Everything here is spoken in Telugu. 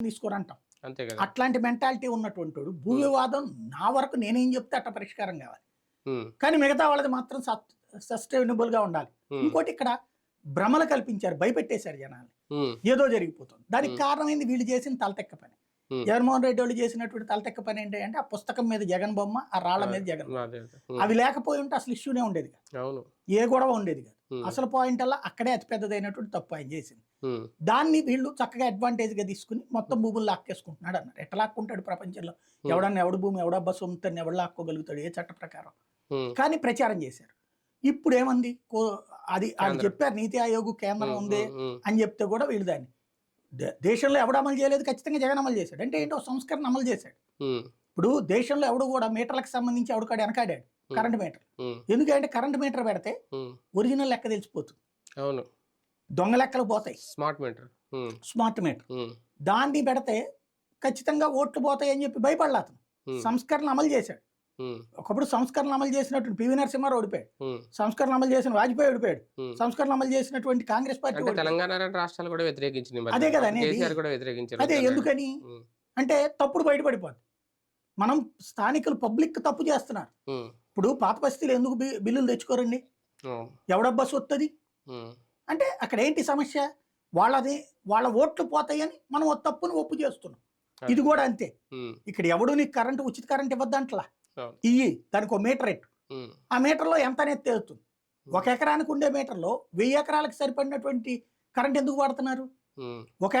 తీసుకోరంటాం. అంతే కదా. అట్లాంటి మెంటాలిటీ ఉన్నటువంటి వాడు భూ వివాదం నా వరకు నేనేం చెప్తే అట్ట పరిష్కారం కావాలి. కానీ మిగతా వాళ్ళది మాత్రం సస్టైనబుల్గా ఉండాలి. ఇంకోటి ఇక్కడ భ్రమలు కల్పించారు భయపెట్టేశారు జనాల్ని. ఉమ్, ఏదో జరిగిపోతుంది. దానికి. కారణం ఏంది వీళ్ళు చేసిన తలతెక్క పని. జగన్మోహన్ రెడ్డి వాళ్ళు చేసినటువంటి తలతెక్క పని ఏంటి అంటే ఆ పుస్తకం మీద జగన్ బొమ్మ ఆ రాళ్ళ మీద జగన్ అవి లేకపోయి ఉంటే అసలు ఇష్యూనే ఉండేది కాదు. ఏ గొడవ ఉండేది కాదు. అసలు పాయింట్ అలా అక్కడే అతిపెద్దదైనటువంటి తప్పు ఆయన చేసింది. దాన్ని వీళ్ళు చక్కగా అడ్వాంటేజ్గా తీసుకుని మొత్తం భూములు లాక్కేసుకుంటున్నాడు అన్నారు. ఎట్లా లాక్కుంటాడు ప్రపంచంలో? ఎవడన్నా ఎవడు భూమి ఎవడబ్బా సొంతని ఎవడు లాక్కోగలుగుతాడు? ఏ చట్ట ప్రకారం? కానీ ప్రచారం చేశారు. ఇప్పుడు ఏమంది అది కేంద్రం. చెప్పారు నీతి ఆయోగ్ కేంద్రం ఉంది అని చెప్తే కూడా వీళ్ళు దాన్ని దేశంలో ఎవడు అమలు చేయలేదు? ఖచ్చితంగా జగన్ అమలు చేశాడు. అంటే ఏంటో సంస్కరణ అమలు చేశాడు. ఇప్పుడు దేశంలో ఎవడు కూడా మీటర్లకు సంబంధించి ఎవడికాడు వెనకాడాడు? Current meter. ఎందుకంటే కరెంట్ మీటర్ పెడితే ఒరిజినల్ లెక్క తెలిసిపోతుంది. అవును. దొంగ లెక్కలు పోతాయి. Smart meter. Smart meter. దాన్ని పెడితే ఖచ్చితంగా ఓట్లు పోతాయి అని చెప్పి భయపడలా అతను ఉమ్, సంస్కరణ అమలు చేశాడు. ఒకప్పుడు సంస్కరణ అమలు చేసినటువంటి పివి నరసింహారావు ఓడిపోయాడు. సంస్కరణ అమలు చేసిన వాజ్పేయి ఓడిపోయాడు. సంస్కరణ అమలు చేసినటువంటి కాంగ్రెస్ పార్టీ. తెలంగాణ రాష్ట్రాలు కూడా వ్యతిరేకించింది. అదే కదా అదే ఎందుకని? అంటే తప్పుడు బయటపడిపోద్ది. మనం స్థానికులు పబ్లిక్ తప్పు చేస్తున్నారు. ఇప్పుడు పాత పరిస్థితులు ఎందుకు బిల్లులు తెచ్చుకోరండి? ఎవడబ్బా ఉమ్, అంటే అక్కడ ఏంటి సమస్య? వాళ్ళది వాళ్ళ ఓట్లు పోతాయని మనం తప్పును ఒప్పు చేస్తున్నాం. ఇది కూడా అంతే. ఇక్కడ ఎవడు నీకు కరెంటు ఉచిత కరెంట్ ఇవ్వద్దంటలా. ఇయ్యి దానికి ఒక మీటర్ ఎట్టు? ఆ మీటర్లో ఎంత అనేది తేలుతుంది ఒక ఎకరానికి ఉండే మీటర్లో వెయ్యి ఎకరాలకు సరిపడినటువంటి కరెంట్ ఎందుకు వాడుతున్నారు. ఒక